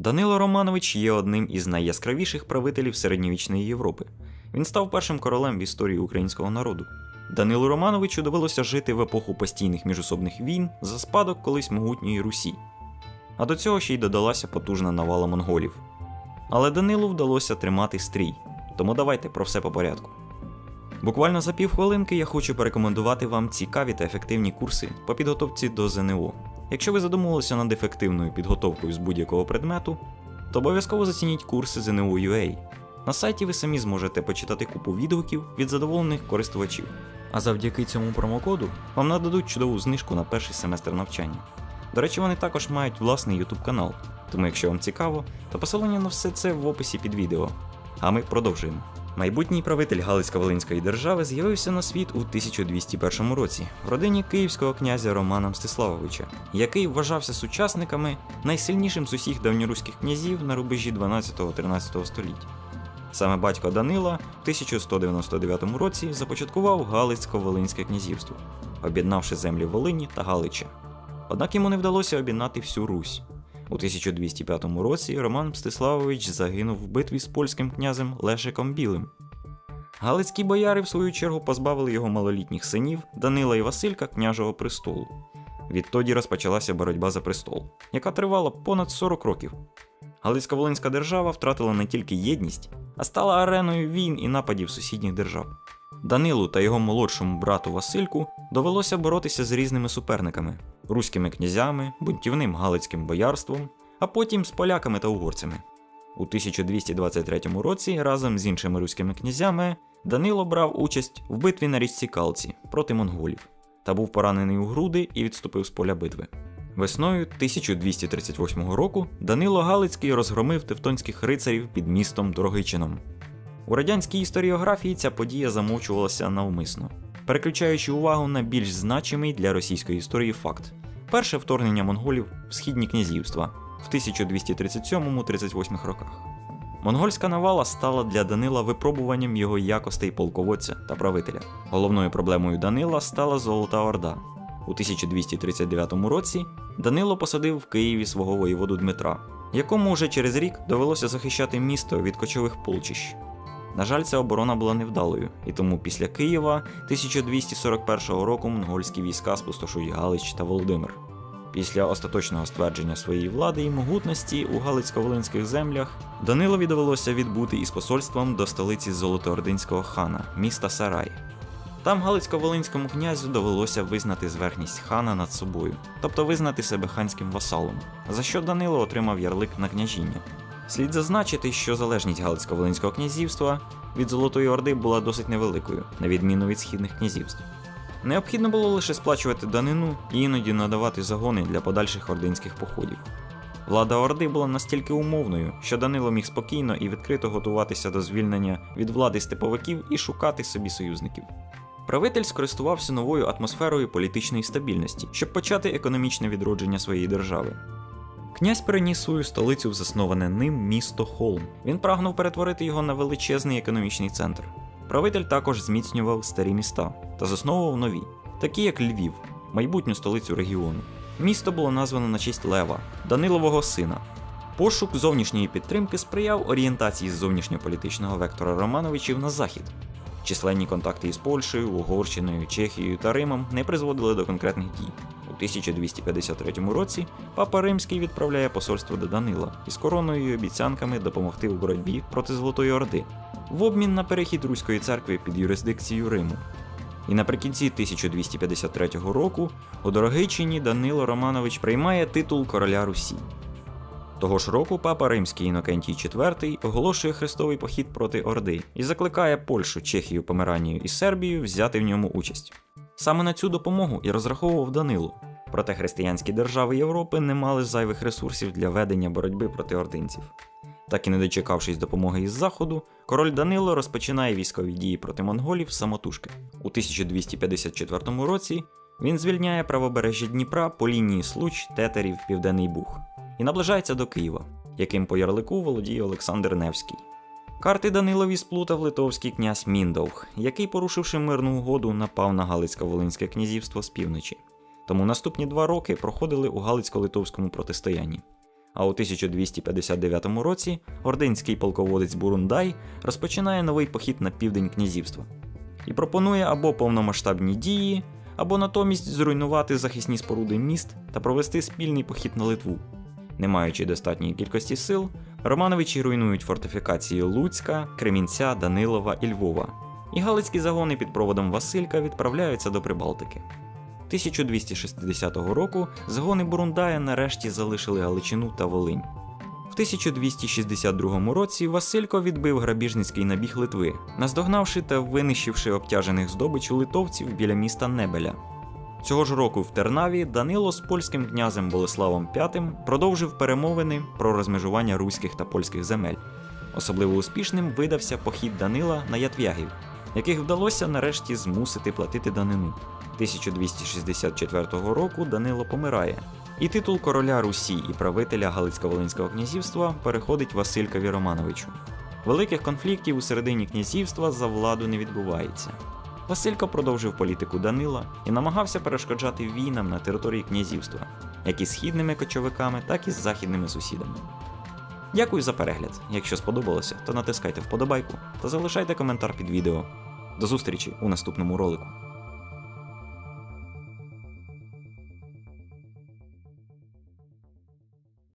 Данило Романович є одним із найяскравіших правителів середньовічної Європи. Він став першим королем в історії українського народу. Данилу Романовичу довелося жити в епоху постійних міжособних війн за спадок колись могутньої Русі. А до цього ще й додалася потужна навала монголів. Але Данилу вдалося тримати стрій, тому давайте про все по порядку. Буквально за півхвилинки я хочу порекомендувати вам цікаві та ефективні курси по підготовці до ЗНО. Якщо ви задумувалися над ефективною підготовкою з будь-якого предмету, то обов'язково зацініть курси ЗНО UA. На сайті ви самі зможете почитати купу відгуків від задоволених користувачів. А завдяки цьому промокоду вам нададуть чудову знижку на перший семестр навчання. До речі, вони також мають власний YouTube канал, тому якщо вам цікаво, то посилання на все це в описі під відео. А ми продовжуємо. Майбутній правитель Галицько-Волинської держави з'явився на світ у 1201 році в родині київського князя Романа Мстиславовича, який вважався сучасниками найсильнішим з усіх давньоруських князів на рубежі 12-13 століття. Саме батько Данила в 1199 році започаткував Галицько-Волинське князівство, об'єднавши землі Волині та Галича. Однак йому не вдалося об'єднати всю Русь. У 1205 році Роман Мстиславович загинув в битві з польським князем Лешиком Білим. Галицькі бояри, в свою чергу, позбавили його малолітніх синів Данила і Василька княжого престолу. Відтоді розпочалася боротьба за престол, яка тривала понад 40 років. Галицько-Волинська держава втратила не тільки єдність, а стала ареною війн і нападів сусідніх держав. Данилу та його молодшому брату Васильку довелося боротися з різними суперниками руськими князями, бунтівним галицьким боярством, а потім з поляками та угорцями. У 1223 році разом з іншими руськими князями Данило брав участь в битві на річці Калці проти монголів та був поранений у груди і відступив з поля битви. Весною 1238 року Данило Галицький розгромив тевтонських рицарів під містом Дорогичином. У радянській історіографії ця подія замовчувалася навмисно, переключаючи увагу на більш значимий для російської історії факт: перше вторгнення монголів в східні князівства в 1237-38 роках. Монгольська навала стала для Данила випробуванням його якостей полководця та правителя. Головною проблемою Данила стала Золота Орда. У 1239 році Данило посадив в Києві свого воєводу Дмитра, якому вже через рік довелося захищати місто від кочових полчищ. На жаль, ця оборона була невдалою, і тому після Києва 1241 року монгольські війська спустошують Галич та Володимир. Після остаточного ствердження своєї влади і могутності у Галицько-Волинських землях Данилові довелося відбути із посольством до столиці Золотоординського хана, міста Сарай. Там Галицько-Волинському князю довелося визнати зверхність хана над собою, тобто визнати себе ханським васалом, за що Данило отримав ярлик на княжіння. Слід зазначити, що залежність Галицько-Волинського князівства від Золотої Орди була досить невеликою, на відміну від східних князівств. Необхідно було лише сплачувати данину і іноді надавати загони для подальших ординських походів. Влада Орди була настільки умовною, що Данило міг спокійно і відкрито готуватися до звільнення від влади степовиків і шукати собі союзників. Правитель скористувався новою атмосферою політичної стабільності, щоб почати економічне відродження своєї держави. Князь переніс свою столицю в засноване ним місто Холм. Він прагнув перетворити його на величезний економічний центр. Правитель також зміцнював старі міста та засновував нові, такі як Львів, майбутню столицю регіону. Місто було названо на честь Лева, Данилового сина. Пошук зовнішньої підтримки сприяв орієнтації зовнішньополітичного вектора Романовичів на захід. Численні контакти із Польщею, Угорщиною, Чехією та Римом не призводили до конкретних дій. У 1253 році папа Римський відправляє посольство до Данила із короною і обіцянками допомогти у боротьбі проти Золотої Орди в обмін на перехід Руської церкви під юрисдикцію Риму. І наприкінці 1253 року у Дорогичині Данило Романович приймає титул короля Русі. Того ж року папа Римський Інокентій IV оголошує хрестовий похід проти Орди і закликає Польщу, Чехію, Померанію і Сербію взяти в ньому участь. Саме на цю допомогу і розраховував Данило. Проте християнські держави Європи не мали зайвих ресурсів для ведення боротьби проти ординців. Так і не дочекавшись допомоги із заходу, король Данило розпочинає військові дії проти монголів самотужки. У 1254 році він звільняє правобережжя Дніпра по лінії Случ, Тетерів, Південний Буг і наближається до Києва, яким по ярлику володіє Олександр Невський. Карти Данилові сплутав литовський князь Міндовг, який, порушивши мирну угоду, напав на Галицько-Волинське князівство з півночі. Тому наступні два роки проходили у Галицько-Литовському протистоянні. А у 1259 році ординський полководець Бурундай розпочинає новий похід на південь князівства і пропонує або повномасштабні дії, або натомість зруйнувати захисні споруди міст та провести спільний похід на Литву. Не маючи достатньої кількості сил, Романовичі руйнують фортифікації Луцька, Кремінця, Данилова і Львова, і галицькі загони під проводом Василька відправляються до Прибалтики. 1260 року загони Бурундая нарешті залишили Галичину та Волинь. В 1262 році Василько відбив грабіжницький набіг Литви, наздогнавши та винищивши обтяжених здобичу литовців біля міста Небеля. Цього ж року в Тернаві Данило з польським князем Болеславом V продовжив перемовини про розмежування руських та польських земель. Особливо успішним видався похід Данила на Ятвягів, яких вдалося нарешті змусити платити данину. 1264 року Данило помирає, і титул короля Русі і правителя Галицько-Волинського князівства переходить Василькові Романовичу. Великих конфліктів у середині князівства за владу не відбувається. Василько продовжив політику Данила і намагався перешкоджати війнам на території князівства, як із східними кочовиками, так і з західними сусідами. Дякую за перегляд. Якщо сподобалося, то натискайте вподобайку та залишайте коментар під відео. До зустрічі у наступному ролику.